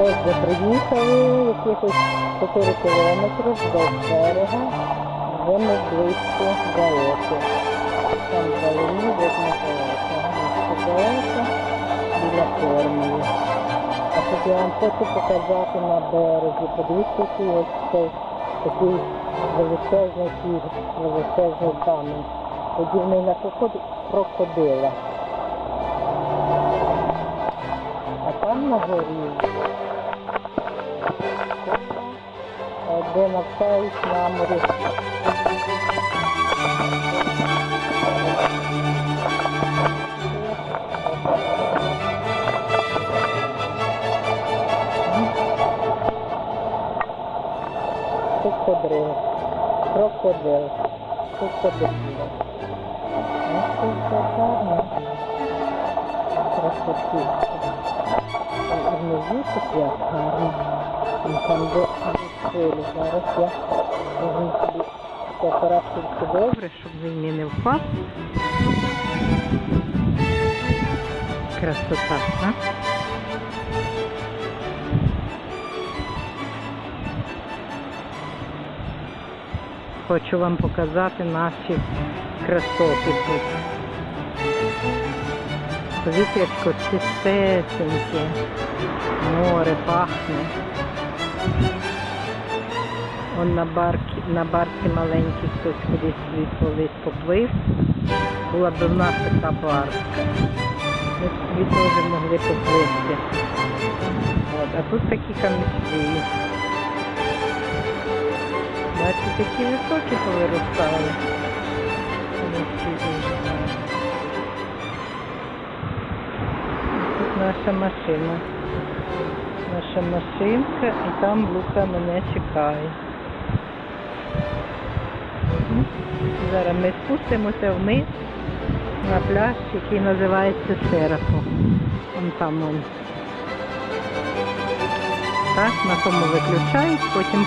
Де приїхали якихось 4 кілометри вздовж берега, вже ми близько далеко. Там вдалині видно далеко. Далеко біля форми. А тут я вам хочу показати на березі. Подивіться, який ось цей такий величезний пір, величезний камінь. Подібний на крокодила. На горі, е, де навчають на морі. Крокодил. Крокодил. Крокодил. Ось це все гарно. Красоті. А внизу тут як гарно. І там де відкрили. Зараз я візьму собі фотографію добре, щоб він мені не впав. Красота, а? Хочу вам показати наші красоти тут. Повітрячко чистесеньке, море пахне. Он на барці, на барці маленький хтось кудись колись поплив. Була б в нас така барка. Ми собі теж могли попливти. От, а тут такі каміші. Бачите, такі високі повиростали. Наша машина. Наша машинка і там Лука мене чекає. Зараз ми спустимося вниз на пляж, який називається Серафо. Вон там он. Так, на тому виключають, потім